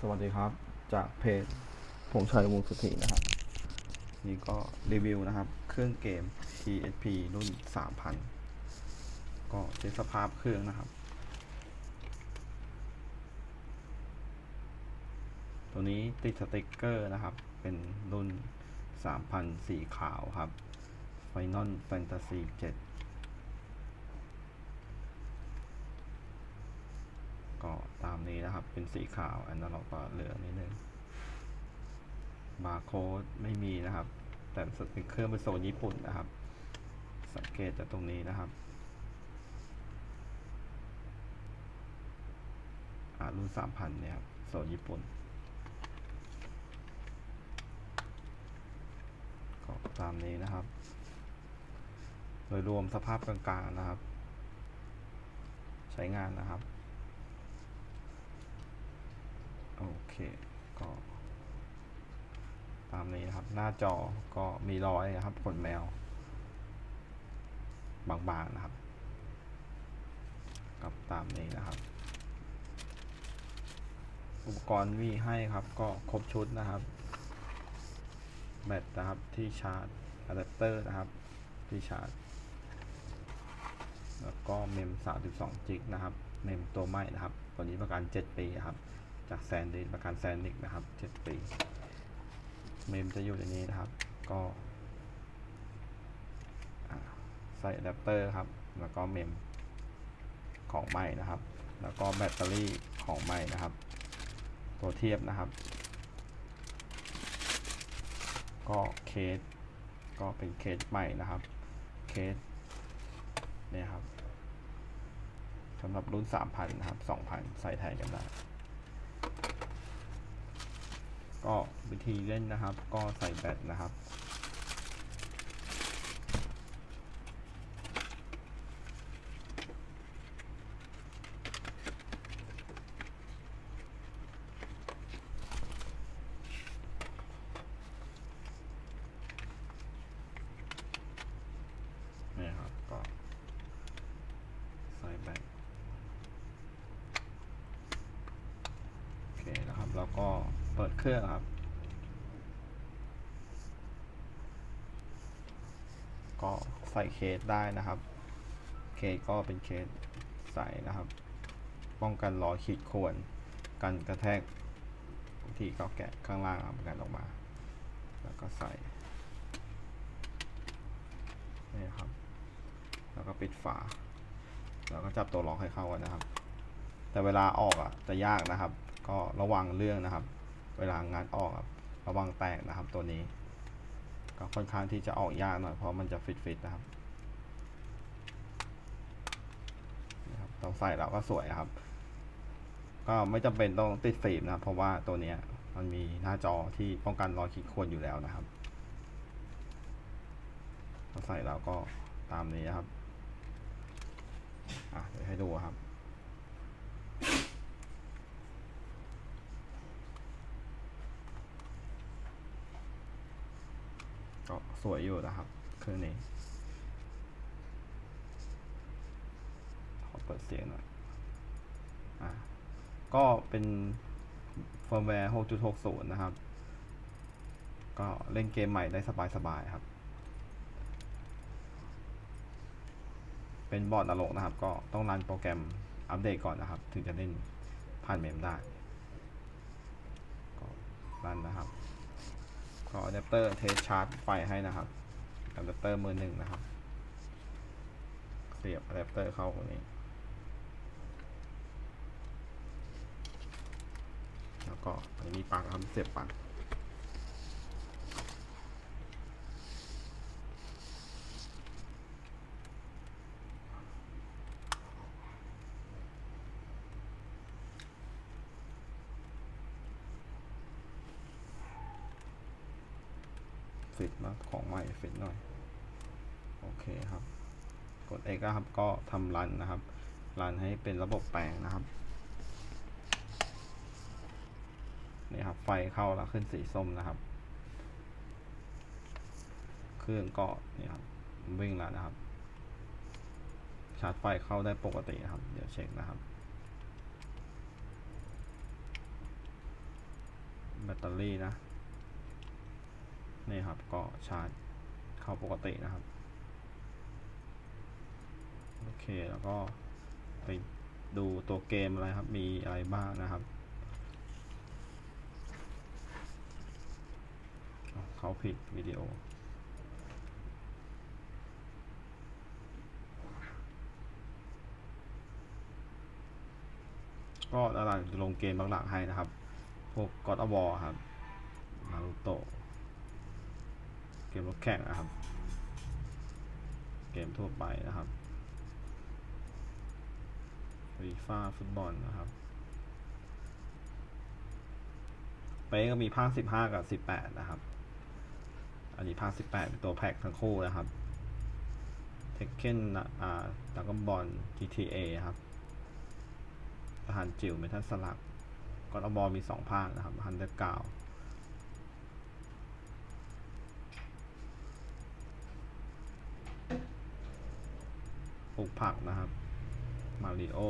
สวัสดีครับ จากเพจผงชัยวงสุธินะครับ นี่ก็รีวิวนะครับ เครื่องเกม PSP รุ่น 3000 ก็เช็คสภาพเครื่องนะครับ ตัวนี้ติดสติกเกอร์นะครับ เป็นรุ่น 3000 สีขาวครับ Final Fantasy 7 ก็ตามนี้นะครับ เป็นสีขาวอันนั้นเราก็เหลือนิดนึงบาร์โค้ดไม่มีนะครับ แต่สติกเกอร์เป็นโซนญี่ปุ่นนะครับ สังเกตจากตรงนี้นะครับอ่ารุ่นสามพันเนี่ยครับโซนญี่ปุ่นก็ตามนี้นะครับ โดยรวมสภาพกลางๆนะครับ ใช้งานนะครับ โอ เคก็ตามนี้นะครับ หน้าจอก็มีรอยนะครับขนแมว บางๆนะครับกับตามนี้นะครับ อุปกรณ์มีให้ครับก็ครบชุดนะครับ แบตนะครับที่ชาร์จอะแดปเตอร์นะครับที่ชาร์จ แล้วก็เมม32 จิกนะครับ เมมตัวใหม่นะครับ ตัวนี้ประกัน 7 ปีครับ จากแซนดิประกันแซนดิกนะครับ7ปีเมมจะอยู่ในนี้นะครับ ก็อ่าใส่อะแดปเตอร์ครับ แล้วก็เมมของใหม่นะครับ แล้วก็แบตเตอรี่ของใหม่นะครับ ตัวเทียบนะครับ ก็เคสก็เป็นเคสใหม่นะครับ เคสเนี่ยครับสำหรับรุ่น 3,000 นะครับ 2,000 ใส่แทนกันได้ ก็วิธีเล่นนะครับ ก็ใส่แบตนะครับ นี่ครับ ก็ใส่แบตโอเคนะครับ แล้วก็ เปิดเครื่องครับ ก็ใส่เคสได้นะครับ เคสก็เป็นเคสใสนะครับ ป้องกันรอขีดข่วน กันกระแทกที่ก็แกะข้างล่างครับกันออกมา แล้วก็ใส่นี่ครับ แล้วก็ปิดฝา แล้วก็จับตัวล็อกให้เข้ากันนะครับ แต่เวลาออกอะจะยากนะครับ ก็ระวังเรื่องนะครับ เวลางานออกระวังแตกนะครับตัวนี้ ก็ค่อนข้างที่จะออกยากหน่อยเพราะมันจะฟิตๆนะครับนี่ครับต้องใส่แล้วก็สวยครับ ก็ไม่จำเป็นต้องติดฟิล์มนะเพราะว่าตัวเนี้ยมันมีหน้าจอที่ป้องกันรอยขีดข่วนอยู่แล้วนะครับพอใส่แล้วก็ตามนี้ครับอะเดี๋ยวให้ดูครับ ก็ส วยอยู่นะครับครื่อนี้ขอเปิดเสียงหน่อยอะก็เป็นเฟิร์มแวร์ 6.60 นะครับ ก็เล่นเกมใหม่ได้สบายๆครับ เป็นบอร์ดนรกนะครับ ก็ต้องรันโปรแกรมอัปเดตก่อนนะครับ ถึงจะเล่นผ่านเมมได้ ก็รันนะครับ ก็อะแดปเตอร์เทสชาร์จไฟให้นะครับอะแดปเตอร์มือหนึ่งนะครับ เสียบอะแดปเตอร์เข้าตรงนี้ แล้วก็อันนี้ปลั๊กครับเสียบปลั๊ก ฟิตนะของใหม่ฟิตหน่อย โอเคครับ กด X ครับ ก็ทำรันนะครับ รันให้เป็นระบบแปลงนะครับ นี่ครับ ไฟเข้าแล้วขึ้นสีส้มนะครับ เครื่องก็นี่ครับ วิ่งแล้วนะครับ ชาร์จไฟเข้าได้ปกตินะครับ เดี๋ยวเช็คนะครับแบตเตอรี่นะ นี่ครับก็ชาร์จเข้าปกตินะครับ โอเคแล้วก็ไปดูตัวเกมอะไรครับมีอะไรบ้างนะครับ เขาผิดวิดีโอก็ตลาดจะลงเกมหลักๆให้นะครับ พวกกอ d อ w วอครับ นารูโตะ มรถแข่งนะครับ เกมทั่วไปนะครับฟีฟ่าฟุตบอลนะครับเป๊ก็มีภาค 15 กับ 18 นะครับ อันนี้ภาค 18 เป็นตัวแพ็กทั้งคู่นะครับเทคเคนอ่าดักกบอล GTA ครับทหารจิ๋วเมทัลสลักกอ d อบอมี 2 ภาคนะครับฮันเดอร์กาว ปลูกผักนะครับ มาริโอ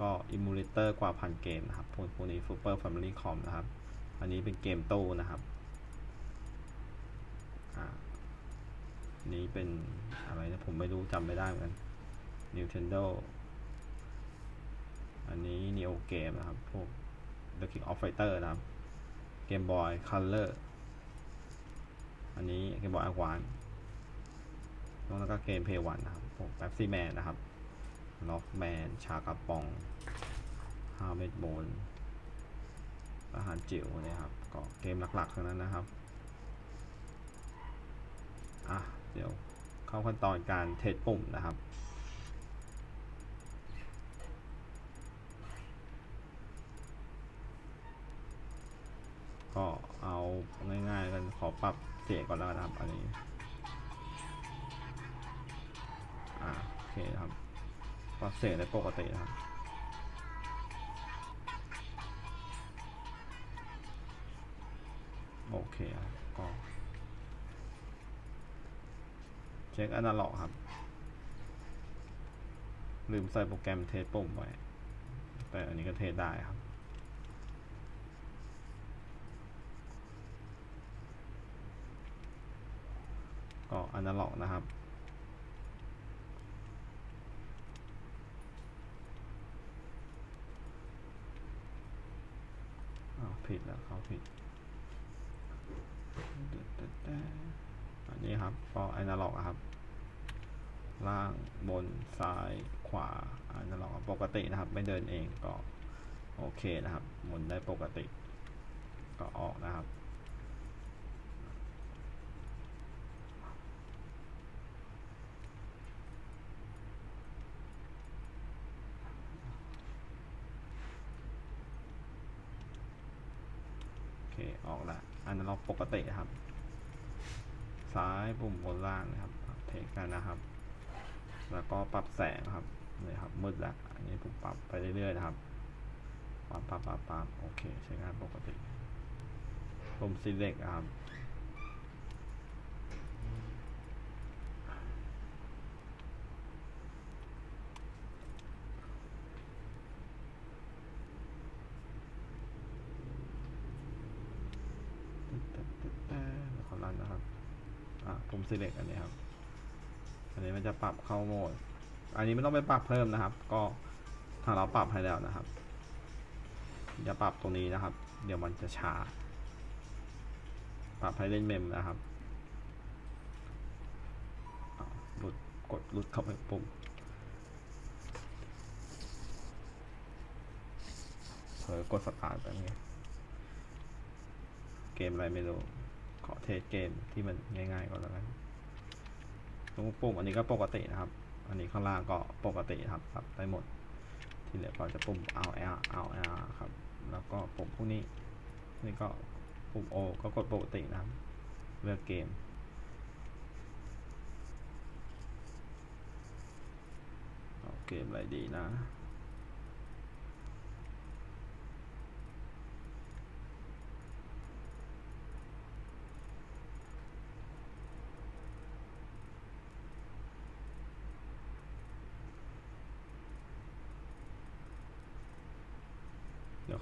ก็อิมูเลเตอร์กว่าพันเกมนะครับพวกพวกนี้ Super Family Com นะครับ อันนี้เป็นเกมตู้นะครับอ่านี้เป็นอะไรนะผมไม่รู้จำไม่ได้เหมือนกัน Nintendo อันนี้ Neo Game นะครับ พวก The King of Fighter นะครับ Game Boy Color อันนี้ Game Boy Advance แล้วก็เกมเพย์วันนะครับพวก Pepsi Man นะครับล็อกแมน ชากระปองฮาเมดโบนอาหารจิ๋วเนี่ยครับก็เกมหลักๆเทั้งนั้นนะครับอะเดี๋ยวเข้าขั้นตอนการเทสปุ่มนะครับก็เอาง่ายๆกันขอปรับเสียงก่อนแล้วนะครับอันนี้ อ่าโอเคครับปรับเสียงได้ปกตินะครับ โอเคครับก็เช็คอนาล็อกครับ ลืมใส่โปรแกรมเทสปุ่มไว้ แต่อันนี้ก็เทสได้ครับก็อนาล็อกนะครับ อ้าว ผิดแล้วเขาผิด อันนี้ครับก็อนาล็อกครับ ล่างบนซ้ายขวาอนาล็อกปกตินะครับ ไม่เดินเองก็โอเคนะครับ หมุนได้ปกติ ก็ออกนะครับ โอเคออกละอันนั้นเราปกติครับ ซ้ายปุ่มบนล่างนะครับเทคกันนะครับ แล้วก็ปรับแสงครับนี่ครับมืดละอันนี้ผมปรับไปเรื่อยๆนะครับปรับปรับปรับปรับโอเค ใช้งานปกติปุ่ม select ครับ แล้วเขารันนะครับอะผม select อันนี้ครับ อันนี้มันจะปรับเข้าโหมด อันนี้ไม่ต้องไปปรับเพิ่มนะครับ ก็ทางเราปรับให้แล้วนะครับ อย่าปรับตรงนี้นะครับ เดี๋ยวมันจะช้า ปรับให้เล่นเมมนะครับหลุดกดหลุดเข้าไปปุ่มเผลอกดสตาร์ทไปไงเกมอะไรไม่รู้ เทสเกมที่มันง่ายๆก่อนแล้วกันตรงปุ่มอันนี้ก็ปกตินะครับ อันนี้ข้างล่างก็ปกติครับปรับได้หมด ที่เหลือก็จะปุ่ม Alt R Alt R ครับ แล้วก็ปุ่มพวกนี้ นี่ก็ปุ่ม O ก็กดปกตินะครับ เลือกเกมเอาเกมอะไรดีนะ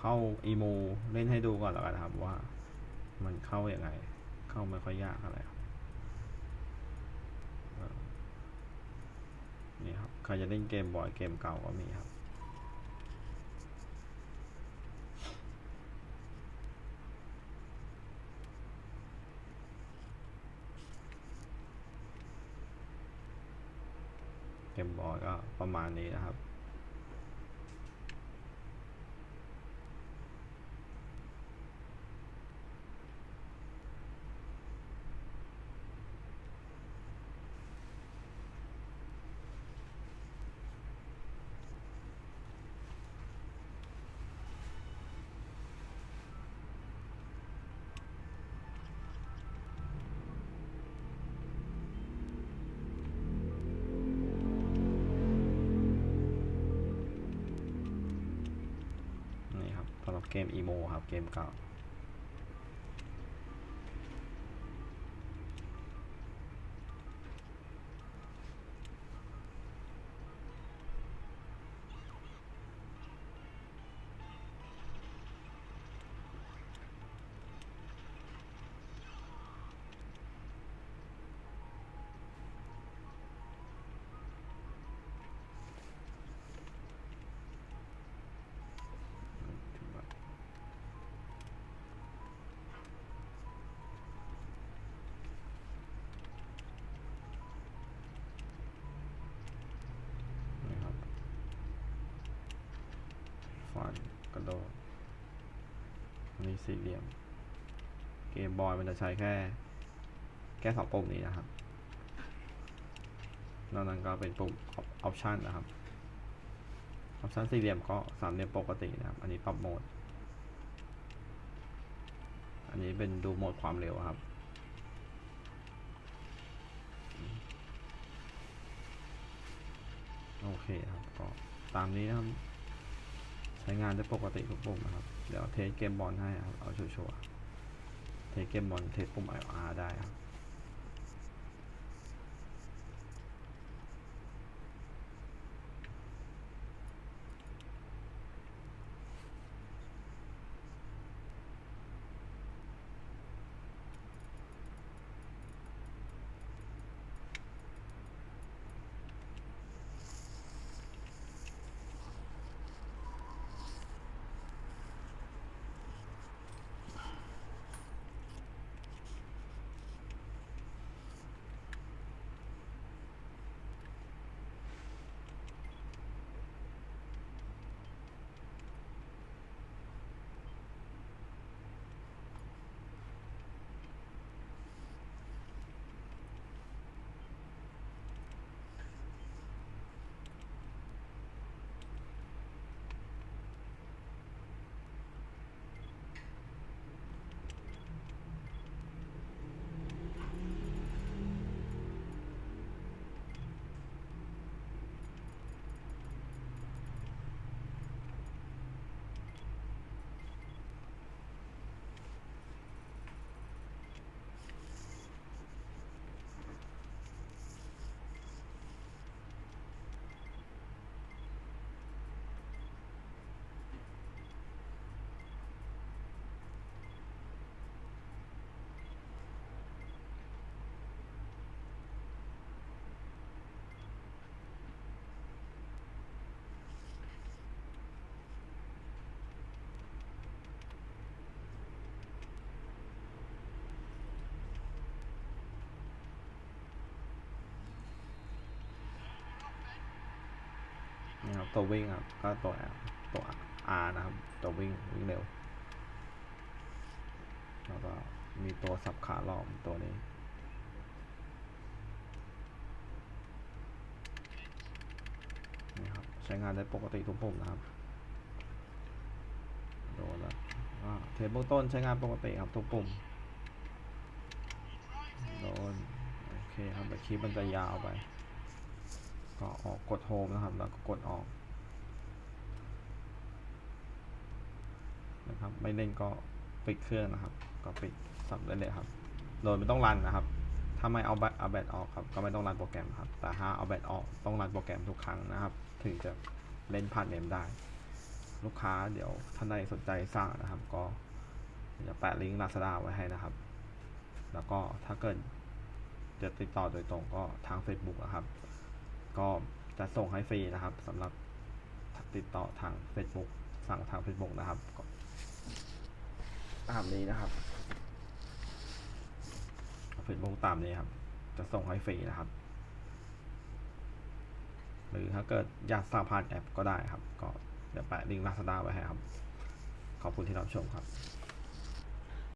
เข้าอีโมเล่นให้ดูก่อนแล้วกันนะครับว่า มันเข้ายัางไง เข้าไม่ค่อยยากอะไรครับนี่ครับใครจะเล่นเกมบ่อยเกมเก่าก็มีครับเกมบอยก็ประมาณนี้นะครับ เกมอีโมครับ เกมเก่า สี่เหลี่ยม เกมบอยมันจะใช้แค่ แค่สองปุ่มนี้นะครับนอกนั้นก็เป็นปุ่มออปชันนะครับออปชันสี่เหลี่ยมก็สามเหลี่ยมปกตินะครับ อันนี้ปรับโหมด อันนี้เป็นดูโหมดความเร็วครับ โอเคครับก็ตามนี้นะครับ ช้งานได้ปกติทุกปุ่มนะครับ เดี๋ยวเทสเกมบอลให้ครับ เอาชัวร์ๆเทสเกมบอลเทสปุ่ม IR ได้ครับ ตัววิ่งครับก็ตัวตัว R นะครับ ตัววิ่งวิ่งเร็ว แล้วก็มีตัวสับขาหลอมตัวนี้นี่ครับใช้งานได้ปกติทุกปุ่มนะครับโดนแล้วเทเบิลต้นใช้งานปกติครับทุกปุ่มโดนโอเคครับแต่คลิปมันจะยาวไป ก็ออกกดโฮมนะครับ แล้วก็กดออก นะครับ ไม่เล่นก็ปิดเครื่องนะครับ ก็ปิดสับได้เลยครับ โดยไม่ต้องรันนะครับ ถ้าไม่เอาแบตเอาแบตออกครับ ก็ไม่ต้องรันโปรแกรมครับ แต่ถ้าเอาแบตออกต้องรันโปรแกรมทุกครั้งนะครับ ถึงจะเล่นผ่านเมมได้ ลูกค้าเดี๋ยวท่านใดสนใจสั่งนะครับ ก็จะแปะลิงก์ Lazada ไว้ให้นะครับ แล้วก็ถ้าเกิดจะติดต่อโดยตรงก็ทาง Facebook นะครับ ก็จะส่งให้ฟรีนะครับสำหรับติดต่อทาง Facebook สั่งทาง Facebook นะครับ ตามนี้นะครับเฟซบุ๊กตามนี้ครับ จะส่งให้ฟรีนะครับ หรือถ้าเกิดอยากสั่งผ่านแอปก็ได้ครับ ก็เดี๋ยวแปะลิงก์ลาซาด้าไว้ให้ครับ ขอบคุณที่รับชมครับ